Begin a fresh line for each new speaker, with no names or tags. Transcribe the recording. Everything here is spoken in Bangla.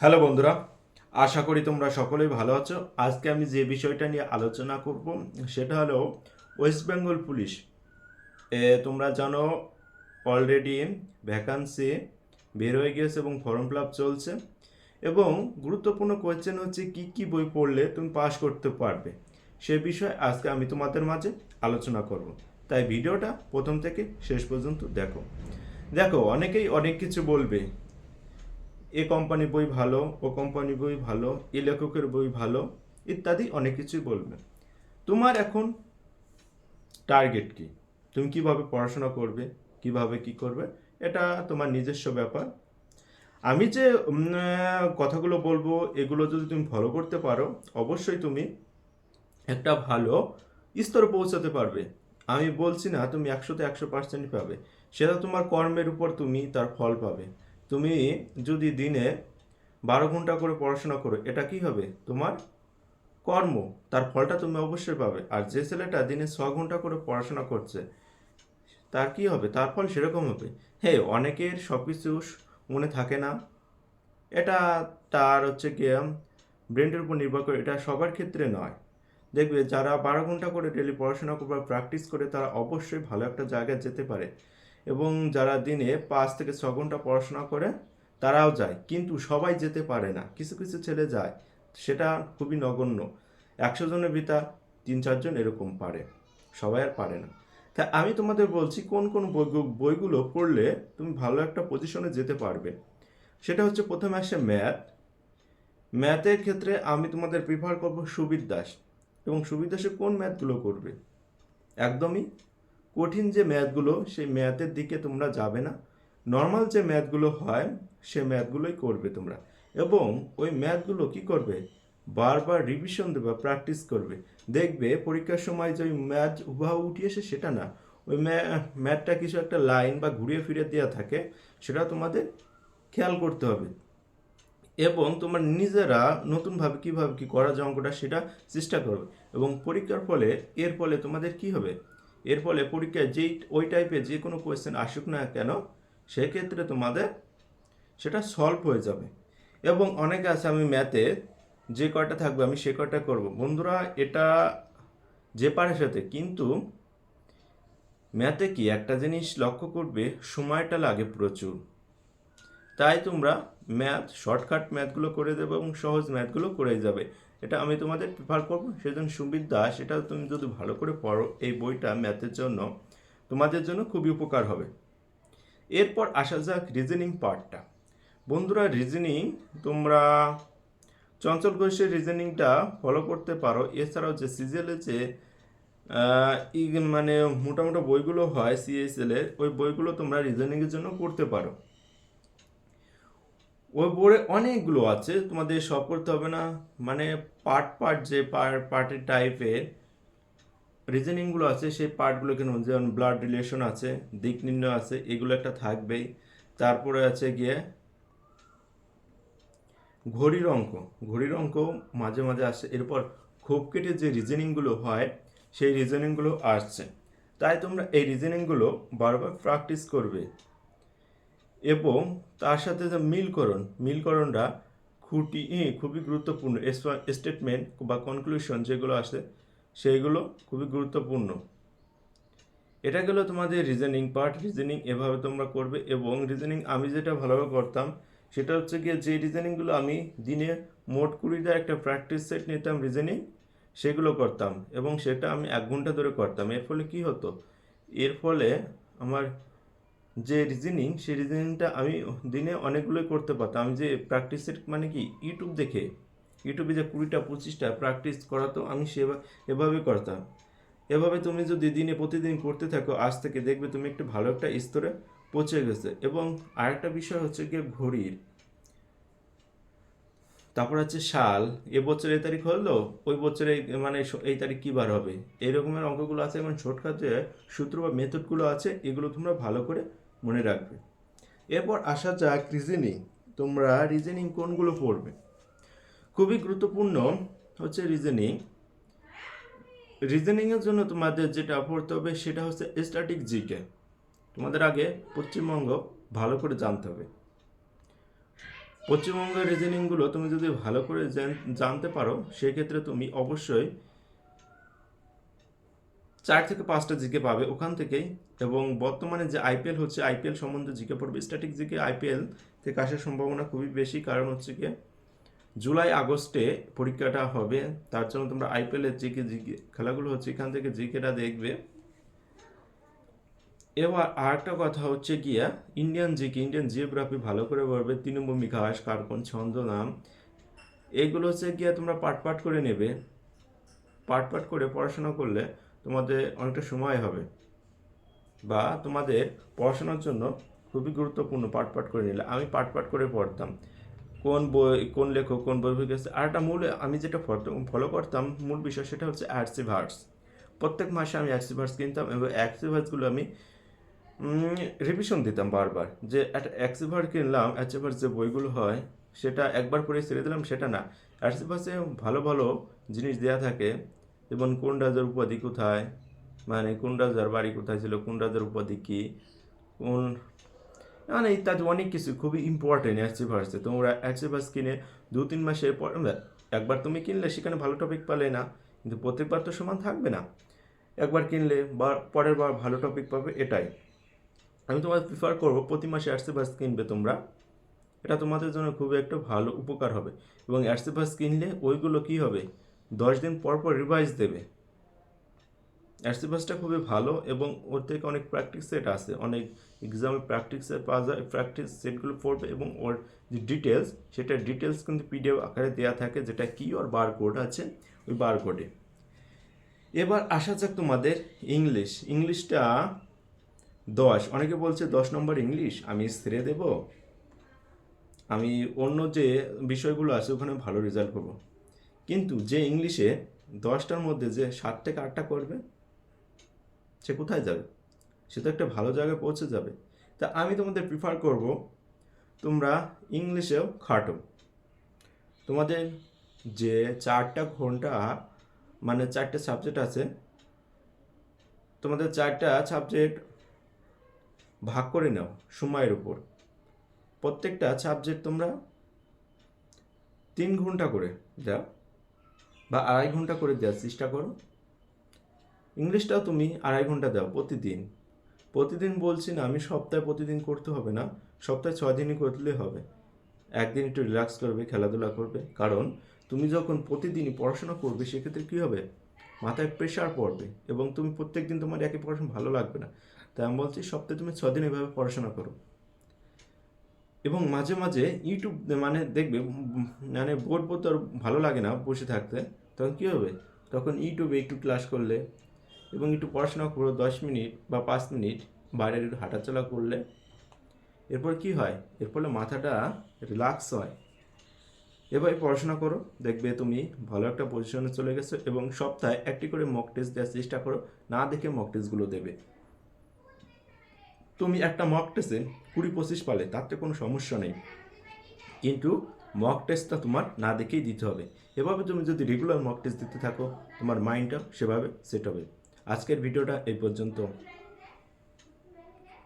হ্যালো বন্ধুরা আশা করি তোমরা সকলেই ভালো আছো। আজকে আমি যে বিষয়টা নিয়ে আলোচনা করব সেটা হলো ওয়েস্ট বেঙ্গল পুলিশ। এ, তোমরা জানো অলরেডি ভ্যাকান্সি বের হয়ে গেছে এবং ফর্ম ফিল চলছে। এবং গুরুত্বপূর্ণ কোয়েশ্চেন হচ্ছে কি কি বই পড়লে তুমি পাস করতে পারবে? সে বিষয়ে আজকে আমি তোমাদের মাঝে আলোচনা করব। তাই ভিডিওটা প্রথম থেকে শেষ পর্যন্ত দেখো। দেখো অনেকেই অনেক কিছু বলবে। এ কোম্পানি বই ভালো, ও কোম্পানি বই ভালো, এ লেখকের বই ভালো, ইত্যাদি অনেক কিছুই বলবে। তোমার এখন টার্গেট কি? তুমি কীভাবে পড়াশোনা করবে? কীভাবে কি করবে? এটা তোমার নিজস্ব ব্যাপার। আমি যে কথাগুলো বলব, এগুলো যদি তুমি ফলো করতে পারো, অবশ্যই তুমি একটা ভালো স্তরে পৌঁছাতে পারবে। আমি বলছি না, তুমি একশোতে একশো পার্সেন্ট পাবে। সেটা তোমার কর্মের উপর তুমি তার ফল পাবে। তুমি যদি দিনে বারো ঘণ্টা করে পড়াশোনা করো, এটা কি হবে? তোমার কর্ম, তার ফলটা তুমি অবশ্যই পাবে। আর যে ছেলেটা দিনে ছ ঘণ্টা করে পড়াশোনা করছে, তার কি হবে? তার ফল সেরকম হবে। হ্যাঁ অনেকের সব কিছু মনে থাকে না। এটা তার হচ্ছে গিয়ে ব্রেনের উপর নির্ভর করে, এটা সবার ক্ষেত্রে নয়। দেখবে যারা বারো ঘণ্টা করে ডেলি পড়াশোনা করে প্র্যাকটিস করে, তারা অবশ্যই ভালো একটা জায়গায় যেতে পারে। এবং যারা দিনে পাঁচ থেকে ছ ঘণ্টা পড়াশোনা করে, তারাও যায়। কিন্তু সবাই যেতে পারে না। কিছু কিছু ছেলে যায়। সেটা খুবই নগণ্য। একশো জনের ভিতর তিন চারজন এরকম পারে। সবাই আর পারে না। তা আমি তোমাদের বলছি, কোন কোন বইগু- বইগুলো পড়লে তুমি ভালো একটা পজিশনে যেতে পারবে? সেটা হচ্ছে প্রথমে আসে ম্যাথ। ম্যাথের ক্ষেত্রে আমি তোমাদের প্রিফার করব সুবির দাস। এবং সুবির দাসে কোন ম্যাথগুলো করবে? একদমই কঠিন যে ম্যাথগুলো সেই ম্যাথের দিকে তোমরা যাবে না। নর্মাল যে ম্যাথগুলো হয় সে ম্যাথগুলোই করবে তোমরা। এবং ওই ম্যাথগুলো কি করবে? বারবার রিভিশন দেবে প্র্যাকটিস করবে। দেখবে পরীক্ষার সময় যে ওই ম্যাথ হুবাহু উঠে এসে সেটা না। ওই ম্যাথটা কিছু একটা লাইন বা ঘুরিয়ে ফিরে দেওয়া থাকে, সেটা তোমাদের খেয়াল করতে হবে। এবং তোমার নিজেরা নতুনভাবে কীভাবে কী করা যায় অঙ্কটা, সেটা চেষ্টা করবে। এবং পরীক্ষার ফলে, এর ফলে তোমাদের কি হবে? এর ফলে পরীক্ষায় যেই, ওই টাইপের যে কোনো কোয়েশ্চেন আসুক না কেন, সেক্ষেত্রে তোমাদের সেটা সলভ হয়ে যাবে। এবং অনেকে আছে, আমি ম্যাথে যে কয়টা থাকবে আমি সে কয়টা করব। বন্ধুরা, এটা যে পারে সাথে, কিন্তু ম্যাথে কি একটা জিনিস লক্ষ্য করবে, সময়টা লাগে প্রচুর। তাই তোমরা ম্যাথ শর্টকাট ম্যাথগুলো করে দেবে এবং সহজ ম্যাথগুলো করে যাবে। এটা আমি তোমাদের প্রিফার করব। সেজন্য সুবিধ দাস, এটা তুমি যদি ভালো করে পড়ো, এই বইটা ম্যাথের জন্য তোমাদের জন্য খুবই উপকার হবে। এরপর আসা যাক রিজনিং পার্টটা বন্ধুরা রিজনিং তোমরা চঞ্চল ঘোষের রিজনিংটা ফলো করতে পারো। এছাড়াও যে সিজিএলের যে মানে মোটামুটি বইগুলো হয় সিএসএল এর, ওই বইগুলো তোমরা রিজনিংয়ের জন্য করতে পারো। ওই বোর্ডে অনেকগুলো আছে, তোমাদের সব করতে হবে না। মানে পার্ট পার্ট যে পার্টের টাইপের রিজনিংগুলো আছে, সেই পার্টগুলো কেন যেমন ব্লাড রিলেশন আছে, দিক নির্ণয় আছে, এগুলো একটা থাকবেই। তারপরে আছে গিয়ে ঘড়ির অঙ্ক। ঘড়ির অঙ্ক মাঝে মাঝে আসে, এরপর খোপ কেটে যে রিজনিংগুলো হয়, সেই রিজনিংগুলো আসছে। তাই তোমরা এই রিজনিংগুলো বারবার প্র্যাকটিস করবে। এবং তার সাথে যে মিলকরণ মিলকরণটা খুঁটি ই, খুবই গুরুত্বপূর্ণ। স্টেটমেন্ট বা কনক্লুশন যেগুলো আসে সেইগুলো খুবই গুরুত্বপূর্ণ। এটা গেল তোমাদের রিজনিং পার্ট রিজনিং এভাবে তোমরা করবে এবং রিজনিং আমি যেটা ভালোভাবে করতাম সেটা হচ্ছে গিয়ে যে রিজনিংগুলো আমি দিনে মোট কুড়িটা একটা প্র্যাকটিস সেট নিতাম রিজনিং সেগুলো করতাম এবং সেটা আমি এক ঘণ্টা ধরে করতাম। এর ফলে কি হতো? এর ফলে আমার যে রিজনিং সেই রিজনিংটা আমি দিনে অনেকগুলোই করতে পারতাম। আমি যে প্র্যাকটিসের মানে কি ইউটিউব দেখে ইউটিউবে যে কুড়িটা, পঁচিশটা প্র্যাকটিস করাতো, আমি সেবা, এভাবে করতাম। এভাবে তুমি যদি দিনে প্রতিদিন করতে থাকো, আজ থেকে দেখবে তুমি একটু ভালো একটা স্তরে পৌঁছে গেছে। এবং আরেকটা বিষয় হচ্ছে গিয়ে ঘড়ির। তারপর হচ্ছে সাল এবছর এই তারিখ হলো, ওই বছরে মানে এই তারিখ কী বার হবে? এই রকমের অঙ্কগুলো আছে এবং শর্টকাট যে সূত্র বা মেথডগুলো আছে, এগুলো তোমরা ভালো করে মনে রাখবে। এরপর আসা যাক রিজনিং তোমরা রিজনিং কোনগুলো পড়বে? খুবই গুরুত্বপূর্ণ হচ্ছে রিজনিং রিজনিংয়ের জন্য তোমাদের যেটা পড়তে হবে সেটা হচ্ছে স্ট্যাটিক জিকে তোমাদের আগে পশ্চিমবঙ্গ ভালো করে জানতে হবে। পশ্চিমবঙ্গের রিজনিংগুলো তুমি যদি ভালো করে জানতে পারো, সেক্ষেত্রে তুমি অবশ্যই চার থেকে পাঁচটা জিকে পাবে ওখান থেকেই এবং বর্তমানে যে আইপিএল হচ্ছে, আইপিএল সম্বন্ধে জিকে পড়বে। স্ট্যাটিক জিকে আইপিএল থেকে আসার সম্ভাবনা খুবই বেশি। কারণ হচ্ছে কি জুলাই, আগস্টে পরীক্ষাটা হবে। তার জন্য তোমরা আইপিএল এর জিকে জিকে খেলাগুলো হচ্ছে এখান থেকে জিকেটা দেখবে। এবার আরেকটা কথা হচ্ছে গিয়া ইন্ডিয়ান জিকে ইন্ডিয়ান জিওগ্রাফি ভালো করে পড়বে। তৃণভূমি ঘাস কার্বন ছন্দ, নাম। এইগুলো হচ্ছে গিয়া তোমরা পাট পাট করে নেবে। পাট পাট করে পড়াশোনা করলে তোমাদের অনেকটা সময় হবে বা তোমাদের পড়াশোনার জন্য খুবই গুরুত্বপূর্ণ পাট পাট করে নিলে। আমি পাট পাট করে পড়তাম। কোন বই, কোন লেখক, কোন বই গেছে আর একটা মূল আমি যেটা ফলো করতাম, মূল বিষয় সেটা হচ্ছে অ্যাডসি ভার্স প্রত্যেক মাসে আমি অ্যাডসি ভার্স কিনতাম এবং অ্যাডসি ভার্সগুলো আমি রিভিশন দিতাম বারবার। যে একটা অ্যাক্সিভার কিনলাম অ্যাক্সিভার যে বইগুলো হয়, সেটা একবার পরে ছেড়ে দিলাম, সেটা না। অ্যাডসি ভার্সে ভালো ভালো জিনিস দেওয়া থাকে যেমন কোন রাজার উপাধি কোথায়? মানে কোন রাজার বাড়ি কোথায় ছিল? কোন রাজার উপাধি কী? কোন মানে ইত্যাদি অনেক কিছু খুবই ইম্পর্টেন্ট অ্যাক্সিভার্সে তোমরা অ্যাক্সিভার্স কিনে দু তিন মাসের পর একবার তুমি কিনলে সেখানে ভালো টপিক পালে না, কিন্তু প্রত্যেকবার তো সমান থাকবে না। একবার কিনলে বা পরের বার ভালো টপিক পাবে এটাই। আমি তোমাদের প্রিফার করব প্রতি মাসে অ্যাডসি বাস কিনবে তোমরা। এটা তোমাদের জন্য খুবই একটা ভালো উপকার হবে। এবং অ্যাডসি বাস কিনলে ওইগুলো কি হবে? দশ দিন পর পর রিভাইজ দেবে। অ্যাডসি বাসটা খুবই ভালো এবং ওর থেকে অনেক প্র্যাকটিস সেট আছে। অনেক এক্সামে প্র্যাকটিস সেট পাওয়া যায় প্র্যাকটিস সেটগুলো পড়বে এবং ওর যে ডিটেলস সেটা ডিটেলস কিন্তু পিডিএফ আকারে দেওয়া থাকে, যেটা কি ওর বার কোড আছে, ওই বার কোডে এবার আসা যাক তোমাদের ইংলিশ ইংলিশটা দশ। অনেকে বলছে দশ নম্বর ইংলিশ আমি ছেড়ে দেব। আমি অন্য যে বিষয়গুলো আছে, ওখানে ভালো রেজাল্ট করব কিন্তু যে ইংলিশে দশটার মধ্যে যে সাত থেকে আটটা করবে, সে কোথায় যাবে? সে তো একটা ভালো জায়গায় পৌঁছে যাবে। তা আমি তোমাদের প্রিফার করব তোমরা ইংলিশেও খাটো। তোমাদের যে চারটা ঘণ্টা মানে চারটে সাবজেক্ট আছে, তোমাদের চারটা সাবজেক্ট ভাগ করে নাও সময়ের উপর। প্রত্যেকটা সাবজেক্ট তোমরা তিন ঘণ্টা করে দাও। বা আড়াই ঘণ্টা করে দেওয়ার চেষ্টা করো। ইংলিশটাও তুমি আড়াই ঘণ্টা দাও প্রতিদিন। প্রতিদিন বলছি না, আমি সপ্তাহে প্রতিদিন করতে হবে না, সপ্তাহে ছয় দিনই করলে হবে। একদিন একটু রিল্যাক্স করবে, খেলাধুলা করবে। কারণ তুমি যখন প্রতিদিনই পড়াশোনা করবে, সেক্ষেত্রে কী হবে? মাথায় প্রেশার পড়বে এবং তুমি প্রত্যেক দিন তোমার একই পড়াশোনা ভালো লাগবে না। তাই আমি বলছি সপ্তাহে তুমি ছদিন এভাবে পড়াশোনা করো। এবং মাঝে মাঝে ইউটিউব মানে দেখবে মানে বোর্ড বোর তো আর ভালো লাগে না বসে থাকতে। তখন কী হবে? তখন ইউটিউবে একটু ক্লাস করলে এবং একটু পড়াশোনা করো দশ মিনিট বা পাঁচ মিনিট বাইরে একটু হাঁটাচলা করলে এরপর কি হয়? এর ফলে মাথাটা রিল্যাক্স হয়। এবার পড়াশোনা করো, দেখবে তুমি ভালো একটা পজিশনে চলে গেছো এবং সপ্তাহে একটি করে মক টেস্ট দেওয়ার চেষ্টা করো। না দেখে মক টেস্টগুলো দেবে। তুমি একটা মক টেস্টে কুড়ি পঁচিশ পালে, তাতে কোনো সমস্যা নেই। কিন্তু মক টেস্টটা তোমার না দেখেই দিতে হবে। এভাবে তুমি যদি রেগুলার মক টেস্ট দিতে থাকো, তোমার মাইন্ডটা সেভাবে সেট হবে। আজকের ভিডিওটা এই পর্যন্ত।